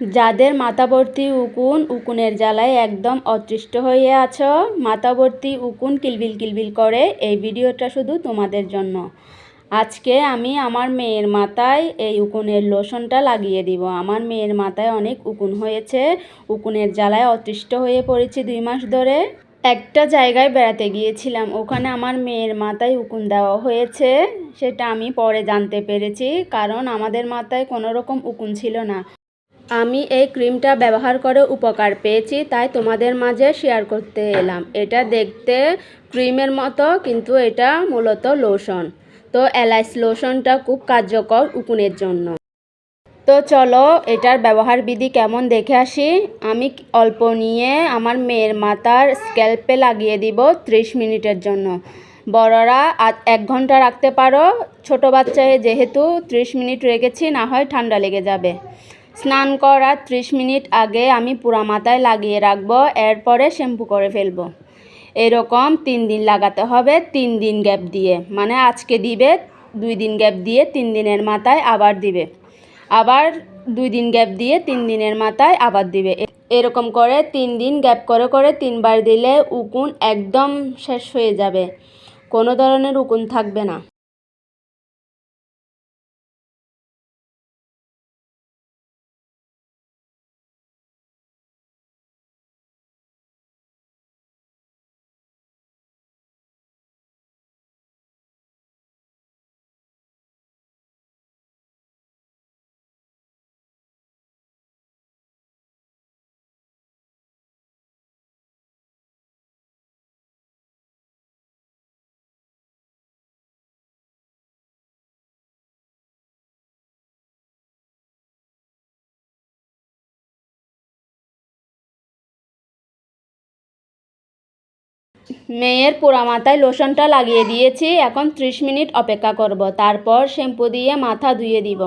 যাদের মাথাভর্তি উকুন উকুনের জ্বালায় একদম অতৃষ্ট হয়ে আছো মাথাভর্তি উকুন কিলবিল কিলবিল করে এই ভিডিওটা শুধু তোমাদের জন্য। আজকে আমি আমার মেয়ের মাথায় এই উকুনের লোশনটা লাগিয়ে দিব। আমার মেয়ের মাথায় অনেক উকুন হয়েছে, উকুনের জ্বালায় অতৃষ্ট হয়ে পড়েছি দুই মাস ধরে। একটা জায়গায় বেড়াতে গিয়েছিলাম, ওখানে আমার মেয়ের মাথায় উকুন দেওয়া হয়েছে, সেটা আমি পরে জানতে পেরেছি, কারণ আমাদের মাথায় কোনো রকম উকুন ছিল না। আমি এই ক্রিমটা ব্যবহার করে উপকার পেয়েছি, তাই তোমাদের মাঝে শেয়ার করতে এলাম। এটা দেখতে ক্রিমের মতো, কিন্তু এটা মূলত লোশন তো এলাইস লোশনটা খুব কার্যকর উকুনের জন্য। তো চলো, এটার ব্যবহার বিধি কেমন দেখে আসি। আমি অল্প নিয়ে আমার মেয়ের মাথার স্ক্যাল্পে লাগিয়ে দিব ত্রিশ মিনিটের জন্য। বড়রা এক ঘণ্টা রাখতে পারো। ছোট বাচ্চায় যেহেতু ত্রিশ মিনিট রেখেছি, না হয় ঠান্ডা লেগে যাবে। স্নান করার ত্রিশ মিনিট আগে আমি পুরা মাথায় লাগিয়ে রাখব, এরপরে শ্যাম্পু করে ফেলব। এরকম তিন দিন লাগাতে হবে, তিন দিন গ্যাপ দিয়ে। মানে আজকে দিবে, দুই দিন গ্যাপ দিয়ে তিন দিনের মাথায় আবার দিবে। আবার দুই দিন গ্যাপ দিয়ে তিন দিনের মাথায় আবার দিবে। এরকম করে তিন দিন গ্যাপ করে করে তিনবার দিলে উকুন একদম শেষ হয়ে যাবে। কোনো ধরনের উকুন থাকবে না। মেয়ের পোড়া মাথায় লোশনটা লাগিয়ে দিয়েছি, এখন ত্রিশ মিনিট অপেক্ষা করব, তারপর শ্যাম্পু দিয়ে মাথা ধুয়ে দিব।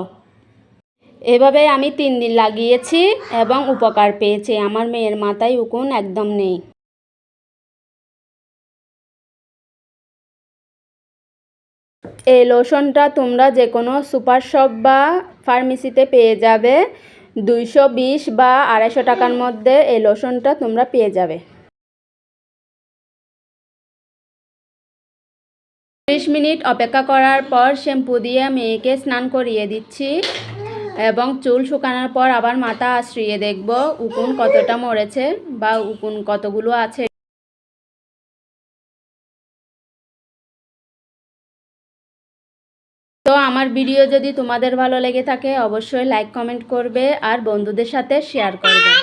এভাবে আমি তিন দিন লাগিয়েছি এবং উপকার পেয়েছি, আমার মেয়ের মাথায় উকুন একদম নেই। এই লোশনটা তোমরা যে কোনো সুপার শপ বা ফার্মেসিতে পেয়ে যাবে, দুইশো বিশ বা আড়াইশো টাকার মধ্যে এই লোশনটা তোমরা পেয়ে যাবে। ত্রিশ মিনিট অপেক্ষা করার পর শ্যাম্পু দিয়ে মেয়েকে স্নান করিয়ে দিচ্ছি এবং চুল শুকানোর পর আবার মাথা আশ্রিয়ে দেখব উকুন কতটা মরেছে বা উকুন কতগুলো আছে। তো আমার ভিডিও যদি তোমাদের ভালো লেগে থাকে অবশ্যই লাইক কমেন্ট করবে আর বন্ধুদের সাথে শেয়ার করবে।